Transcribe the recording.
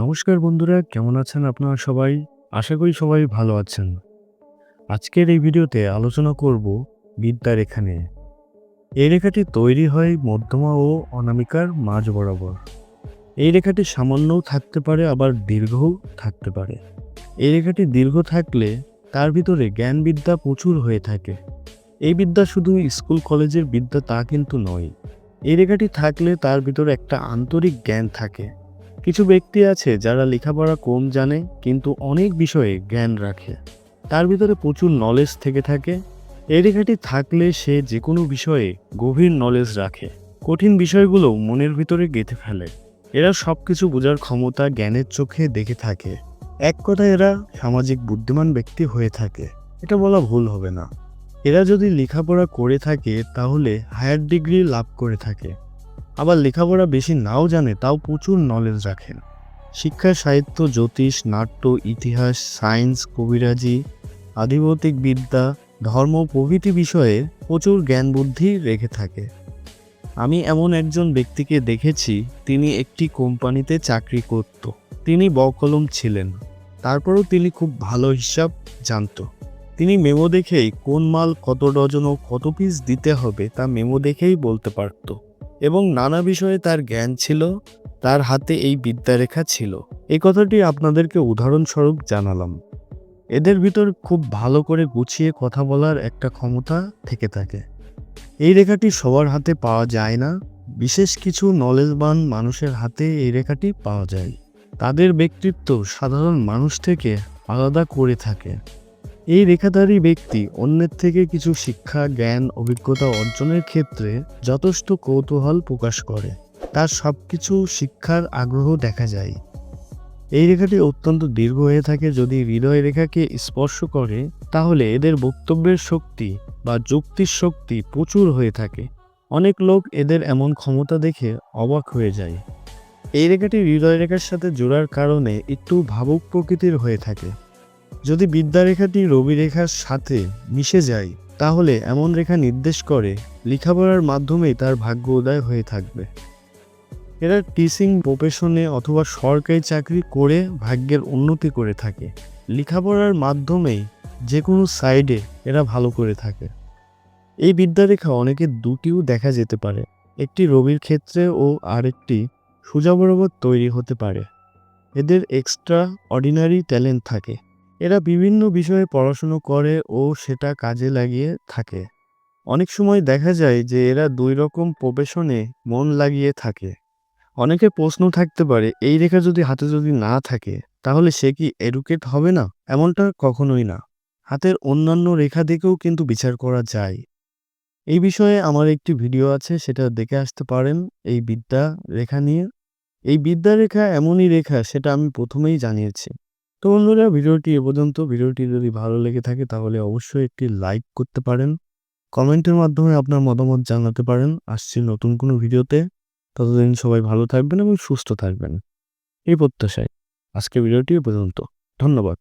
নমস্কার বন্ধুরা, কেমন আছেন আপনারা সবাই? আশা করি সবাই ভালো আছেন। আজকের এই ভিডিওতে আলোচনা করব বিদ্যা রেখা নিয়ে এই রেখাটি তৈরি হয় মধ্যমা ও অনামিকার মাঝ বরাবর। এই রেখাটি সামান্যও থাকতে পারে, আবার দীর্ঘও থাকতে পারে। এই রেখাটি দীর্ঘ থাকলে তার ভিতরে জ্ঞান বিদ্যা প্রচুর হয়ে থাকে। এই বিদ্যা শুধু স্কুল, কলেজের বিদ্যা তা কিন্তু নয়। এই রেখাটি থাকলে তার ভিতরে একটা আন্তরিক জ্ঞান থাকে। কিছু ব্যক্তি আছে যারা লেখাপড়া কম জানে, কিন্তু অনেক বিষয়ে জ্ঞান রাখে। তার ভিতরে প্রচুর নলেজ থেকে থাকে। এই রেখাটি থাকলে সে যে কোনো বিষয়ে গভীর নলেজ রাখে। কঠিন বিষয়গুলো মনের ভিতরে গেঁথে ফেলে। এরা সব কিছু বোঝার ক্ষমতা জ্ঞানের চোখে দেখে থাকে। এক কথায় এরা সামাজিক বুদ্ধিমান ব্যক্তি হয়ে থাকে। এটা বলা ভুল হবে না। এরা যদি লেখাপড়া করে থাকে, তাহলে হায়ার ডিগ্রি লাভ করে থাকে। আবার লেখাপড়া বেশি নাও জানে, তাও প্রচুর নলেজ রাখেন। শিক্ষা, সাহিত্য, জ্যোতিষ, নাট্য, ইতিহাস সায়েন্স কবিরাজি আদিভৌতিক বিদ্যা, ধর্ম প্রভৃতি বিষয়ে প্রচুর জ্ঞান বুদ্ধি রেখে থাকে। আমি এমন একজন ব্যক্তিকে দেখেছি, তিনি একটি কোম্পানিতে চাকরি করত। তিনি বকলম ছিলেন। তারপরেও তিনি খুব ভালো হিসাব জানতো। তিনি মেমো দেখেই কোন মাল কত ডজন ও কত পিস দিতে হবে তা মেমো দেখেই বলতে পারতো। এবং নানা বিষয়ে তার জ্ঞান ছিল, তার হাতে এই বিদ্যারেখা ছিল। এই কথাটি আপনাদেরকে উদাহরণস্বরূপ জানালাম। এদের ভিতর খুব ভালো করে গুছিয়ে কথা বলার একটা ক্ষমতা থেকে থাকে। এই রেখাটি সবার হাতে পাওয়া যায় না, বিশেষ কিছু নলেজবান মানুষের হাতে এই রেখাটি পাওয়া যায়। তাদের ব্যক্তিত্ব সাধারণ মানুষ থেকে আলাদা করে থাকে। এই রেখাধারী ব্যক্তি অন্যের থেকে কিছু শিক্ষা, জ্ঞান, অভিজ্ঞতা অর্জনের ক্ষেত্রে যথেষ্ট কৌতূহল প্রকাশ করে। তার সব কিছু শিক্ষার আগ্রহ দেখা যায়। এই রেখাটি অত্যন্ত দীর্ঘ হয়ে থাকে যদি হৃদয় রেখাকে স্পর্শ করে, তাহলে এদের বক্তব্যের শক্তি বা যুক্তির শক্তি প্রচুর হয়ে থাকে। অনেক লোক এদের এমন ক্ষমতা দেখে অবাক হয়ে যায়। এই রেখাটি হৃদয় রেখার সাথে জোড়ার কারণে একটু ভাবুক প্রকৃতির হয়ে থাকে। যদি বিদ্যারেখাটি রবি রেখার সাথে মিশে যায়, তাহলে এমন রেখা নির্দেশ করে লেখাপড়ার মাধ্যমেই তার ভাগ্য উদয় হয়ে থাকবে। এরা টিচিং প্রফেশনে অথবা সরকারি চাকরি করে ভাগ্যের উন্নতি করে থাকে। লেখাপড়ার মাধ্যমেই যে কোনো সাইডে এরা ভালো করে থাকে। এই বিদ্যারেখা অনেকে দুটিও দেখা যেতে পারে, একটি রবির ক্ষেত্রে ও আরেকটি সোজা বরাবর তৈরি হতে পারে। এদের এক্সট্রা অর্ডিনারি ট্যালেন্ট থাকে। এরা বিভিন্ন বিষয়ে পড়াশুনো করে ও সেটা কাজে লাগিয়ে থাকে। অনেক সময় দেখা যায় যে এরা দুই রকম প্রফেশনে মন লাগিয়ে থাকে। অনেকের প্রশ্ন থাকতে পারে, এই রেখা যদি হাতে যদি না থাকে, তাহলে সে কি এডুকেট হবে না? এমনটা কখনোই না। হাতের অন্যান্য রেখা দেখেও কিন্তু বিচার করা যায়। এই বিষয়ে আমার একটি ভিডিও আছে, সেটা দেখে আসতে পারেন, এই বিদ্যা রেখা নিয়ে। এই বিদ্যা রেখা এমনই রেখা, সেটা আমি প্রথমেই জানিয়েছি। তো বন্ধুরা, ভিডিওটি এ পর্যন্ত। ভিডিওটি যদি ভালো লেগে থাকে, তাহলে অবশ্যই একটি লাইক করতে পারেন। কমেন্টের মাধ্যমে আপনার মতামত জানাতে পারেন। আসছি নতুন কোনো ভিডিওতে। ততদিন সবাই ভালো থাকবেন এবং সুস্থ থাকবেন। এই প্রত্যাশায়। আজকে ভিডিওটি এ পর্যন্ত। ধন্যবাদ।